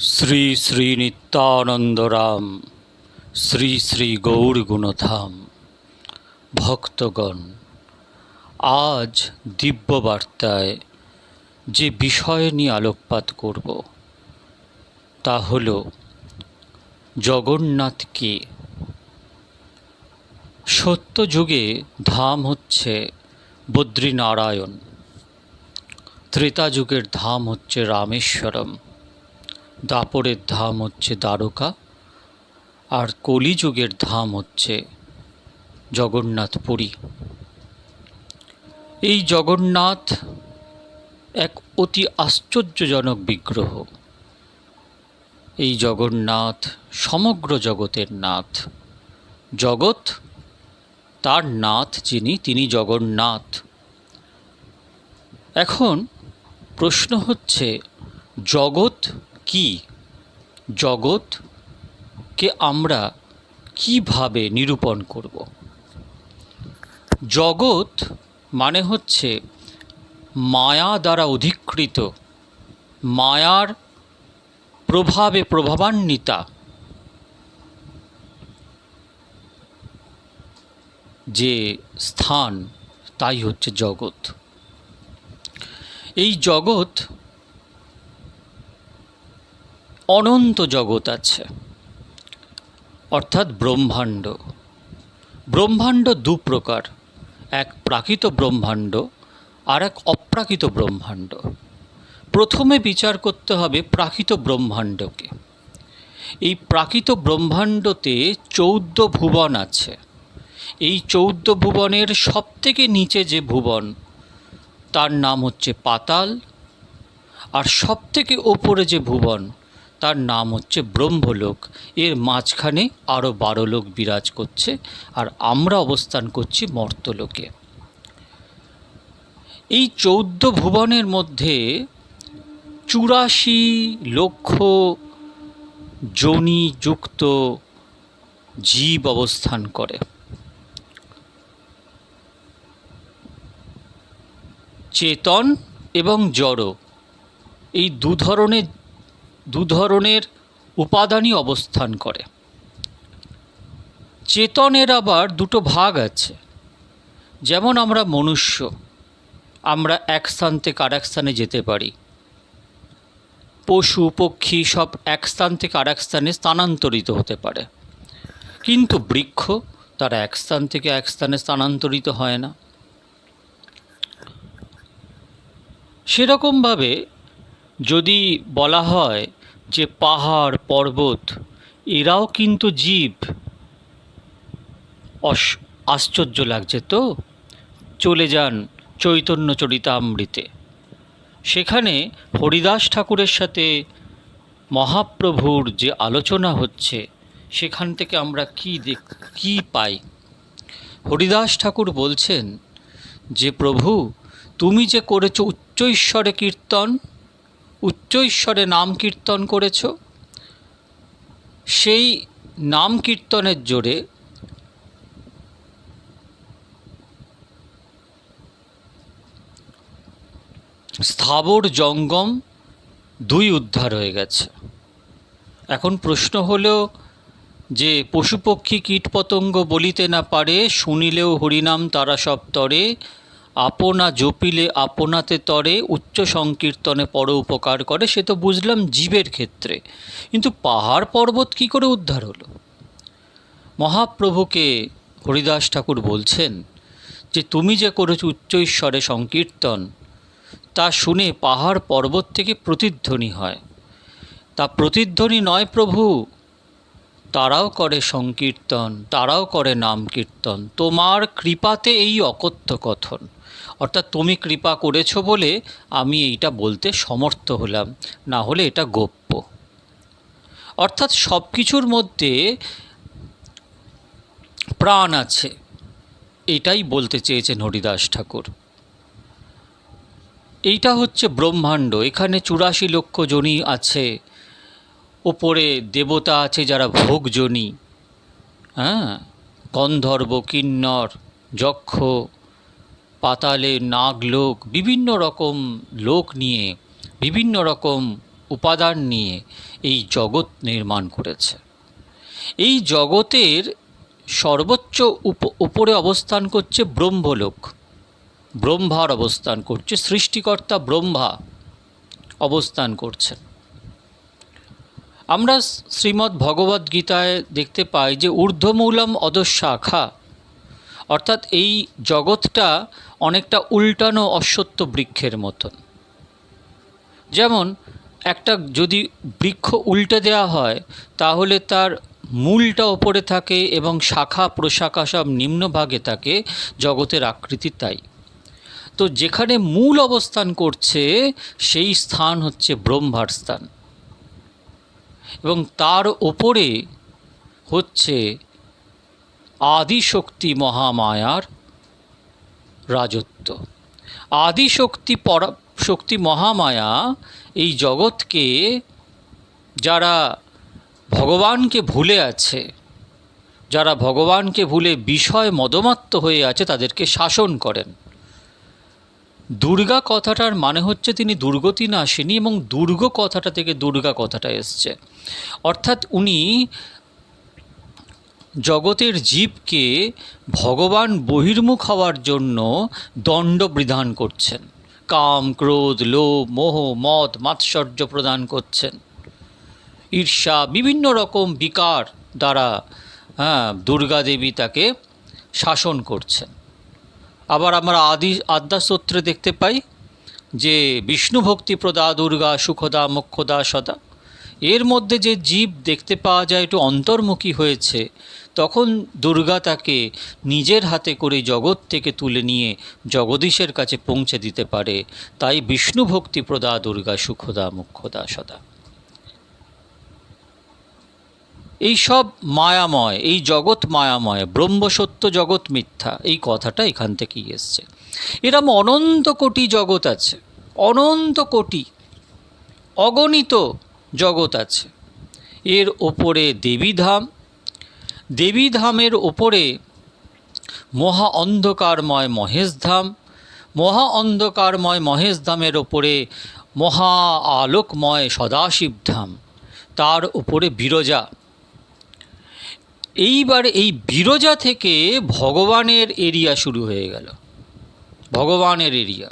শ্রী শ্রী নিত্যানন্দরাম শ্রী শ্রী গৌর গুণধাম ভক্তগণ, আজ দিব্য বার্তায় যে বিষয় নিয়ে আলোকপাত করব, তা হল জগন্নাথকে। সত্য যুগে ধাম হচ্ছে বদ্রীনারায়ণ ত্রেতা যুগের ধাম হচ্ছে রামেশ্বরম। দাপরের ধাম হচ্ছে দ্বারকা, আর কলিযুগের ধাম হচ্ছে জগন্নাথ পুরী এই জগন্নাথ এক অতি আশ্চর্যজনক বিগ্রহ। এই জগন্নাথ সমগ্র জগতের নাথ। জগৎ, তার নাথ যিনি, তিনি জগন্নাথ। এখন প্রশ্ন হচ্ছে, জগৎ কি জগৎকে আমরা কীভাবে নিরূপণ করব? জগৎ মানে হচ্ছে মায়া দ্বারা অধিকৃত, মায়ার প্রভাবে প্রভাবান্বিতা। যে স্থান, তাই হচ্ছে জগৎ। এই জগৎ অনন্ত জগৎ আছে। অর্থাৎ ব্রহ্মাণ্ড। ব্রহ্মাণ্ড দু প্রকার, এক প্রাকৃত ব্রহ্মাণ্ড আর এক অপ্রাকৃত ব্রহ্মাণ্ড। প্রথমে বিচার করতে হবে প্রাকৃত ব্রহ্মাণ্ডকে। এই প্রাকৃত ব্রহ্মাণ্ডতে চৌদ্দ ভুবন আছে। এই চৌদ্দ ভুবনের সবথেকে নিচে যে ভুবন, তার নাম হচ্ছে পাতাল। আর সবথেকে ওপরে যে ভুবন তার নাম হচ্ছে ব্রহ্মলোক। এর মাঝখানে আরও বারো লোক বিরাজ করছে আর আমরা অবস্থান করছি মর্তলোকে। এই চৌদ্দ ভুবনের মধ্যে চুরাশি লক্ষ যোনিযুক্ত জীব অবস্থান করে। চেতন এবং জড়, এই দু ধরনের দু ধরনের উপাদানই অবস্থান করে। চেতনের আবার দুটো ভাগ আছে। যেমন আমরা মনুষ্য, আমরা এক স্থান থেকে আর এক স্থানে যেতে পারি। পশু, পক্ষী সব এক স্থান থেকে আর এক স্থানে স্থানান্তরিত হতে পারে। কিন্তু বৃক্ষ তারা এক স্থান থেকে এক স্থানে স্থানান্তরিত হয় না। সেরকমভাবে যদি বলা হয় যে পাহাড়, পর্বত, এরাও কিন্তু জীব। আশ্চর্য লাগছে তো? চলে যান চৈতন্য চরিতামৃতে। সেখানে হরিদাস ঠাকুরের সাথে মহাপ্রভুর যে আলোচনা হচ্ছে, সেখান থেকে আমরা কি দেখ, কী পাই? হরিদাস ঠাকুর বলছেন যে, প্রভু, তুমি যে করেছ উচ্চ ঈশ্বরে কীর্তন উচ্চ ঈশ্বরে নাম কীর্তন করেছ? সেই নাম কীর্তনের জোরে স্থাবর জঙ্গম দুই উদ্ধার হয়ে গেছে। এখন প্রশ্ন হলো যে পশুপক্ষী কীটপতঙ্গ বলিতে না পারে, শুনিলেও হরিনাম তারা সব তরে আপনা জপিলে আপনাতে তরে উচ্চ সংকীর্তনে পর উপকার করে, সে তো বুঝলাম জীবের ক্ষেত্রে। কিন্তু পাহাড় পর্বত কী করে উদ্ধার হলো? মহাপ্রভুকে হরিদাস ঠাকুর বলছেন যে, তুমি যে করেছ উচ্চ ঈশ্বরে সংকীর্তন, তা শুনে পাহাড় পর্বত থেকে প্রতিধ্বনি হয়। তা প্রতিধ্বনি নয় প্রভু তারাও করে সংকীর্তন, তারাও করে নাম কীর্তন। তোমার কৃপাতে এই অকথ্য কথন। অর্থাৎ তুমি কৃপা করেছ বলে আমি এইটা বলতে সমর্থ হলাম, না হলে এটা গোপ্য অর্থাৎ সব কিছুর মধ্যে প্রাণ আছে, এটাই বলতে চেয়েছেন হরিদাস ঠাকুর। এইটা হচ্ছে ব্রহ্মাণ্ড, এখানে চুরাশি লক্ষ জনি আছে। ওপরে দেবতা আছে যারা ভোগজনী। হ্যাঁ? গন্ধর্ব, কিন্নর, যক্ষ, পাতালে নাগলোক, বিভিন্ন রকম লোক নিয়ে, বিভিন্ন রকম উপাদান নিয়ে এই জগৎ নির্মাণ করেছে। এই জগতের সর্বোচ্চ উপ- উপরে অবস্থান করছে ব্রহ্মলোক। ব্রহ্মার অবস্থান করছে, সৃষ্টিকর্তা ব্রহ্মা অবস্থান করছেন। আমরা শ্রীমদ্ ভগবদ্ গীতায় দেখতে পাই যে ঊর্ধ্বমূলম অদশাখা, অর্থাৎ এই জগৎটা অনেকটা উল্টানো অশ্বত্থ বৃক্ষের মতন। যেমন একটা যদি বৃক্ষ উল্টে দেওয়া হয়, তাহলে তার মূলটা ওপরে থাকে এবং শাখা প্রশাখা সব নিম্নভাগে থাকে, জগতের আকৃতি তাই। তো যেখানে মূল অবস্থান করছে, সেই স্থান হচ্ছে ব্রহ্মার স্থান। এবং তার ওপরে হচ্ছে আদিশক্তি মহামায়ার রাজত্ব। আদিশক্তি পরা, শক্তি মহামায়া এই জগৎকে যারা ভগবানকে ভুলে আছে, যারা ভগবানকে ভুলে বিষয় মদমাত্ত হয়ে আছে, তাদেরকে শাসন করেন। দুর্গা কথাটার মানে হচ্ছে তিনি দুর্গতি নাসিনী এবং দুর্গ কথাটা থেকে দুর্গা কথাটা এসছে। অর্থাৎ উনি জগতের জীবকে ভগবান বহির্মুখ হওয়ার জন্য দণ্ড বিধান করছেন। কাম, ক্রোধ, লোভ, মোহ, মদ, মাৎসর্য প্রদান করছেন। ঈর্ষা, বিভিন্ন রকম বিকার দ্বারা হ্যাঁ দুর্গা দেবী তাকে শাসন করছেন। আবার আমরা আদি আদ্যাস্তোত্রে দেখতে পাই যে বিষ্ণু ভক্তি প্রদা, দুর্গা, সুখদা, মোক্ষদা, সদা। এর মধ্যে যে জীব দেখতে পাওয়া যায়, একটু অন্তর্মুখী হয়েছে, তখন দুর্গা তাকে নিজের হাতে করে জগৎ থেকে তুলে নিয়ে জগদীশের কাছে পৌঁছে দিতে পারে। তাই বিষ্ণু ভক্তি প্রদা, দুর্গা, সুখদা মুখ্যদা সদা। এই সব মায়াময়, এই জগৎ মায়াময়, ব্রহ্মসত্য জগৎ মিথ্যা, এই কথাটা এখান থেকেই এসছে। এরম অনন্ত কোটি জগৎ আছে, অনন্ত কোটি অগণিত জগৎ আছে। এর ওপরে দেবীধাম, দেবীধামের ওপরে মহা অন্ধকারময় মহেশধাম, মহা অন্ধকারময় মহেশধামের ওপরে মহা আলোকময় সদাশিবধাম, তার উপরে বিরজা এইবার এই বিরজা থেকে ভগবানের এরিয়া শুরু হয়ে গেল। ভগবানের এরিয়া।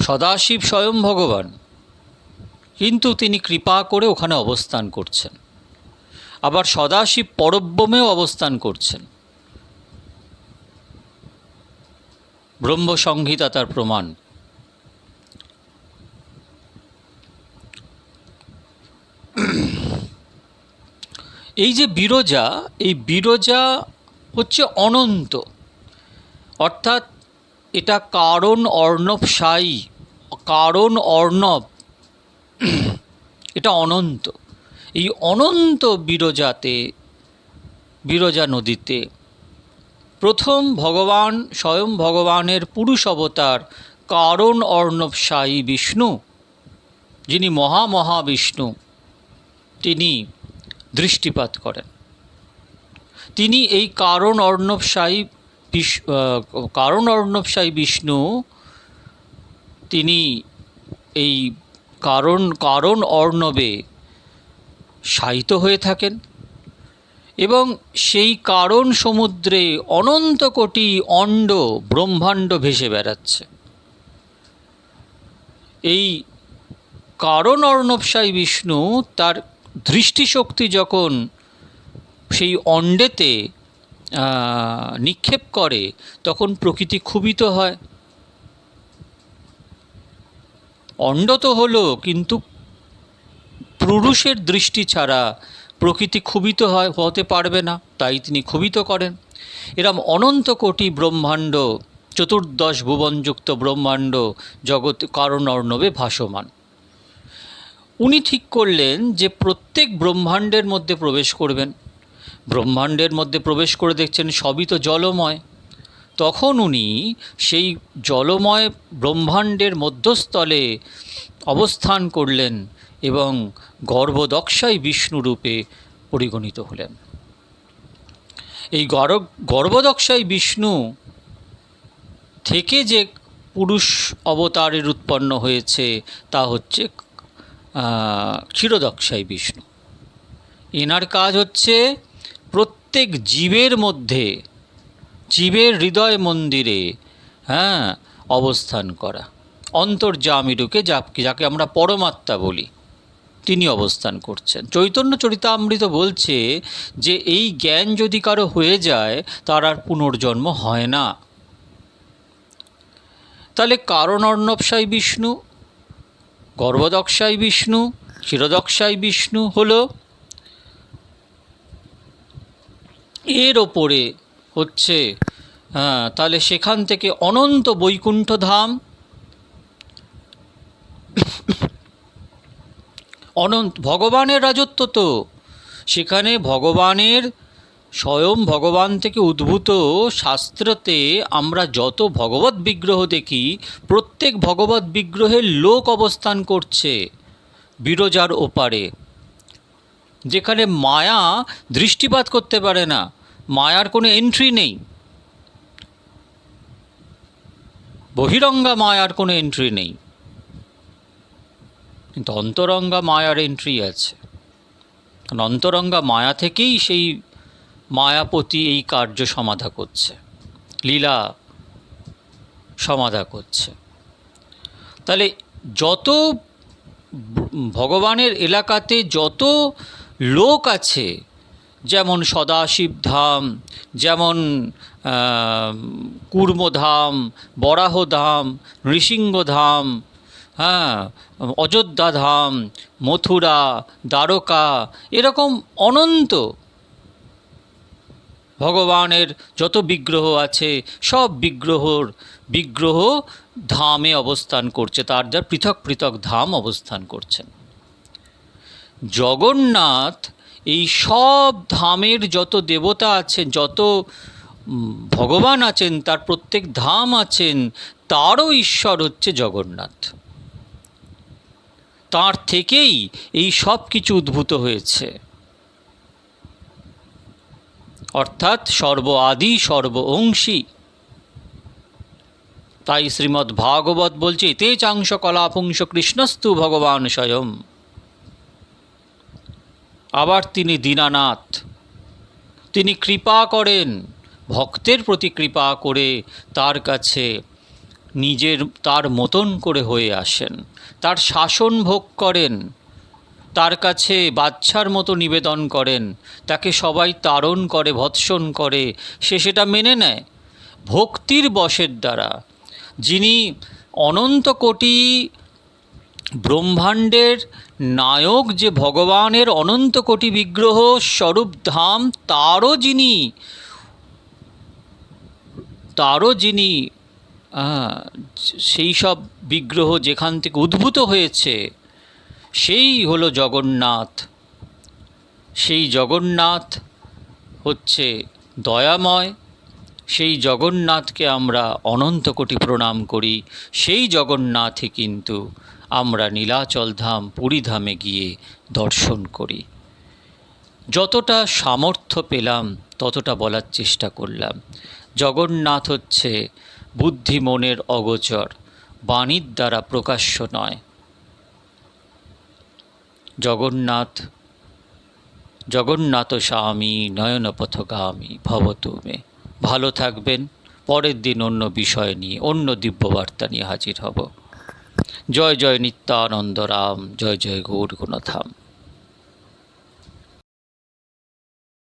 সদাশিব স্বয়ং ভগবান। কিন্তু তিনি কৃপা করে ওখানে অবস্থান করছেন। আবার সদাশিব পরব্রহ্মেও অবস্থান করছেন। ব্রহ্মসংহিতা তার প্রমাণ। এই যে বিরজা, এই বিরজা হচ্ছে অনন্ত। অর্থাৎ এটা কারণ অর্ণব সাই, কারণ অর্ণব, এটা অনন্ত। এই অনন্ত বিরজাতে, বিরজা নদীতে প্রথম ভগবান, স্বয়ং ভগবানের পুরুষ অবতার কারণ অর্ণব সাই বিষ্ণু, যিনি মহা মহাবিষ্ণু তিনি দৃষ্টিপাত করেন। তিনি এই কারণ অর্ণবসায়ী বিষ কারণ অর্ণবসায়ী বিষ্ণু, তিনি এই কারণ কারণ অর্ণবে শায়িত হয়ে থাকেন এবং সেই কারণ সমুদ্রে অনন্ত কোটি অণ্ড ব্রহ্মাণ্ড ভেসে বেড়াচ্ছে। এই কারণ অর্ণবসায়ী বিষ্ণু তার দৃষ্টিশক্তি যখন সেই অণ্ডেতে নিক্ষেপ করে, তখন প্রকৃতি ক্ষুবিত হয়। অণ্ড তো হলো, কিন্তু পুরুষের দৃষ্টি ছাড়া প্রকৃতি ক্ষুবিত হয়, হতে পারবে না, তাই তিনি ক্ষুবিত করেন। এরম অনন্ত কোটি ব্রহ্মাণ্ড, চতুর্দশ ভুবনযুক্ত ব্রহ্মাণ্ড, জগৎ কারণ অর্ণবে ভাসমান। উনি ঠিক করলেন যে প্রত্যেক ব্রহ্মাণ্ডের মধ্যে প্রবেশ করবেন। ব্রহ্মাণ্ডের মধ্যে প্রবেশ করে দেখছেন সবই তো জলময়। তখন উনি সেই জলময় ব্রহ্মাণ্ডের মধ্যস্থলে অবস্থান করলেন এবং গর্ভদক্ষাই বিষ্ণুরূপে পরিগণিত হলেন। এই গর্ব গর্ভদক্ষাই বিষ্ণু থেকে যে পুরুষ অবতারের উৎপন্ন হয়েছে তা হচ্ছে ক্ষীরোদক্ষাই বিষ্ণু। এনার কাজ হচ্ছে প্রত্যেক জীবের মধ্যে, জীবের হৃদয় মন্দিরে হ্যাঁ অবস্থান করা। অন্তর্যামিরূপে যা যাকে আমরা পরমাত্মা বলি, তিনি অবস্থান করছেন। চৈতন্য চরিতামৃত বলছে যে, এই জ্ঞান যদি কারও হয়ে যায়, তার আর পুনর্জন্ম হয় না। তাহলে কারণ অর্ণবসাই বিষ্ণু? গর্ভদক্ষাই বিষ্ণু ক্ষীরদক্ষাই বিষ্ণু হলো এর ওপরে হচ্ছে হ্যাঁ তাহলে সেখান থেকে অনন্ত বৈকুণ্ঠ ধাম, অনন্ত, ভগবানের রাজত্ব তো, সেখানে ভগবানের স্বয়ং ভগবান থেকে উদ্ভূত শাস্ত্রতে আমরা যত ভগবত বিগ্রহ দেখি, প্রত্যেক ভগবত বিগ্রহের লোক অবস্থান করছে বিরজার ওপারে। যেখানে মায়া দৃষ্টিপাত করতে পারে না, মায়ার কোনো এন্ট্রি নেই। বহিরঙ্গা মায়ার কোনো এন্ট্রি নেই। কিন্তু অন্তরঙ্গা মায়ার এন্ট্রি আছে। কারণ অন্তরঙ্গা মায়া থেকেই সেই মায়াপতি এই কার্য সমাধা করছে, লীলা সমাধা করছে। তাহলে যত ভগবানের এলাকাতে যত লোক আছে, যেমন সদাশিব ধাম, যেমন কুর্মধাম বরাহধাম নৃসিংহধাম হ্যাঁ অযোধ্যা ধাম, মথুরা, দ্বারকা, এরকম অনন্ত ভগবানের যত বিগ্রহ আছে, সব বিগ্রহর বিগ্রহ ধামে অবস্থান করছে, তার যা পৃথক পৃথক ধাম অবস্থান করছেন জগন্নাথ এই সব ধামের যত দেবতা আছেন, যত ভগবান আছেন, তার প্রত্যেক ধাম আছেন, তারও ঈশ্বর হচ্ছে জগন্নাথ। তার থেকেই এই সব কিছু উদ্ভূত হয়েছে। অর্থাৎ সর্ব আদি, সর্ব অংশী। তাই শ্রীমদ্ ভাগবত বলছে তে চাংশ কলাপুংস কৃষ্ণস্তু ভগবান স্বয়ং। আবার তিনি দীনানাথ। তিনি কৃপা করেন, ভক্তের প্রতি কৃপা করে তার কাছে নিজের, তার মতন করে হয়ে আসেন। তার শাসন ভোগ করেন। তার কাছে বাচ্চার মতো নিবেদন করেন। তাকে সবাই তাড়ন করে, ভৎসন করে। সে সেটা মেনে নেয় ভক্তির বশের দ্বারা। যিনি অনন্ত কোটি ব্রহ্মাণ্ডের নায়ক, যে ভগবানের অনন্ত কোটি বিগ্রহ স্বরূপ ধাম, তারও যিনি তারও যিনি সেই সব বিগ্রহ যেখান থেকে উদ্ভূত হয়েছে সেই হলো জগন্নাথ। সেই জগন্নাথ হচ্ছে দয়াময়। সেই জগন্নাথকে আমরা অনন্ত কোটি প্রণাম করি। সেই জগন্নাথই কিন্তু আমরা নীলাচল ধাম পুরীধামে গিয়ে দর্শন করি। যতটা সামর্থ্য পেলাম, ততটা বলার চেষ্টা করলাম। জগন্নাথ হচ্ছে বুদ্ধি মনের অগোচর, বাণীর দ্বারা প্রকাশ্য নয়। জগন্নাথ জগন্নাথ স্বামী নয়নপথগামী ভবতু মে ভালো থাকবেন, পরের দিন অন্য বিষয় নিয়ে, অন্য দিব্যবার্তা নিয়ে হাজির হব। জয় জয় নিত্যানন্দ রাম, জয় জয় গৌর গুণধাম